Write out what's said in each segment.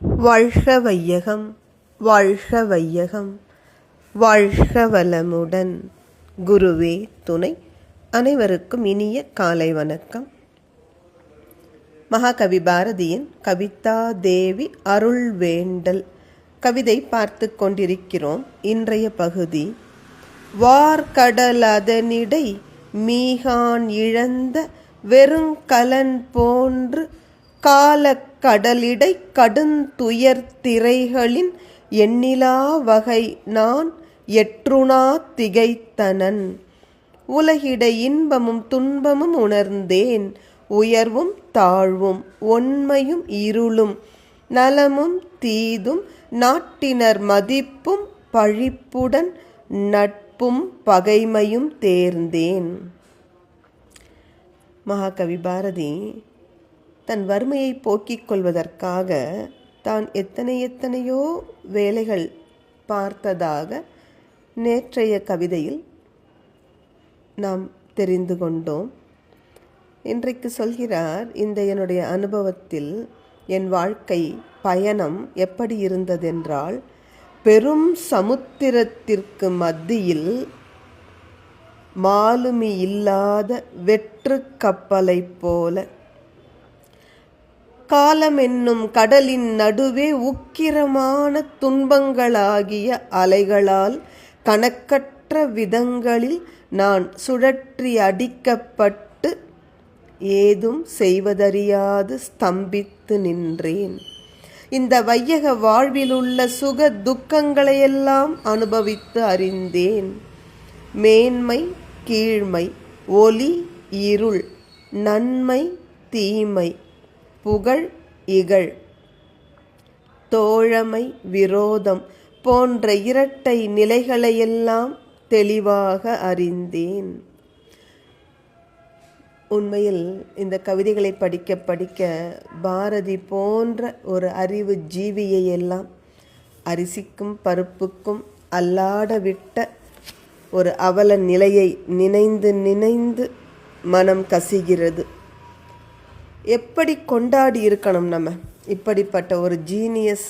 வாழ்க வையகம் வாழ்க வையகம் வாழ்க வளமுடன் குருவே துணை அனைவருக்கும் இனிய காலை வணக்கம். மகாகவி பாரதியின் கவிதா தேவி அருள் வேண்டல். கவிதை பார்த்து கொண்டிருக்கிறோம். இன்றைய பகுதி வார்கடல் அதனிடை மீகான் இழந்த வெறுங்கலன் போன்று காலக்கடலிடை கடுந்துயர் திரைகளின் எண்ணிலா வகை நான் எற்றுணா திகைத்தனன். உலகிடை இன்பமும் துன்பமும் உணர்ந்தேன். உயர்வும் தாழ்வும் ஒன்மையும் இருளும். நலமும் தீதும் நாட்டினர் மதிப்பும் பழிப்புடன் நட்பும் பகைமையும் தேர்ந்தேன். மகாகவி பாரதி தன் வறுமையை போக்கிக் கொள்வதற்காக தான் எத்தனை எத்தனையோ வேலைகள் பார்த்ததாக நேற்றைய கவிதையில் நாம் தெரிந்து கொண்டோம். இன்றைக்கு சொல்கிறார் இந்த என்னுடைய அனுபவத்தில் என் வாழ்க்கை பயணம் எப்படி இருந்ததென்றால் பெரும் சமுத்திரத்திற்கு மத்தியில் மாலுமி இல்லாத வெற்று கப்பலைப் போல காலம் என்னும் கடலின் நடுவே உக்கிரமான துன்பங்களாகிய அலைகளால் கணக்கற்ற விதங்களில் நான் சுழற்றி அடிக்கப்பட்டு ஏதும் செய்வதறியாது ஸ்தம்பித்து நின்றேன். இந்த வையக வாழ்விலுள்ள சுக துக்கங்களையெல்லாம் அனுபவித்து அறிந்தேன். மேன்மை கீழ்மை ஒளி இருள் நன்மை தீமை புகழ் இகழ். தோழமை விரோதம் போன்ற இரட்டை நிலைகளையெல்லாம் தெளிவாக அறிந்தேன். உண்மையில் இந்த கவிதைகளை படிக்க படிக்க பாரதி போன்ற ஒரு அறிவு ஜீவியை எல்லாம் அரிசிக்கும் பருப்புக்கும் அல்லாட விட்ட ஒரு அவல நிலையை நினைந்து நினைந்து மனம் கசிகிறது. எப்படி கொண்டாடி இருக்கணும் நம்ம? இப்படிப்பட்ட ஒரு ஜீனியஸ்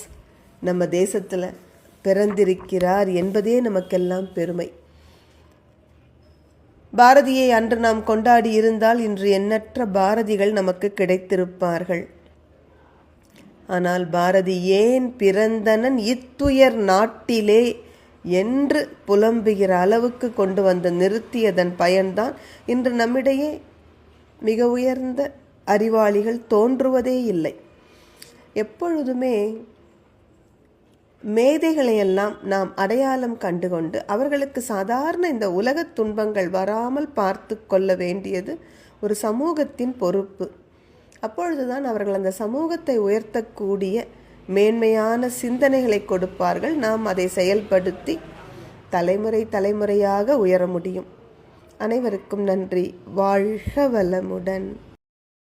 நம்ம தேசத்தில் பிறந்திருக்கிறார் என்பதே நமக்கெல்லாம் பெருமை. பாரதியை அன்று நாம் கொண்டாடி இருந்தால் இன்று எண்ணற்ற பாரதிகள் நமக்கு கிடைத்திருப்பார்கள். ஆனால் பாரதி ஏன் பிறந்தனன் இத்துயர் நாட்டிலே என்று புலம்புகிற அளவுக்கு கொண்டு வந்து நிறுத்தியதன் பயன்தான் இன்று நம்மிடையே மிக உயர்ந்த அறிவாளிகள் தோன்றுவதே இல்லை. எப்பொழுதுமே மேதைகளையெல்லாம் நாம் அடையாளம் கண்டுகொண்டு அவர்களுக்கு சாதாரண இந்த உலகத் துன்பங்கள் வராமல் பார்த்து கொள்ள வேண்டியது ஒரு சமூகத்தின் பொறுப்பு. அப்பொழுதுதான் அவர்கள் அந்த சமூகத்தை உயர்த்தக்கூடிய மேன்மையான சிந்தனைகளை கொடுப்பார்கள். நாம் அதை செயல்படுத்தி தலைமுறை தலைமுறையாக உயர முடியும். அனைவருக்கும் நன்றி. வாழ்க வளமுடன்.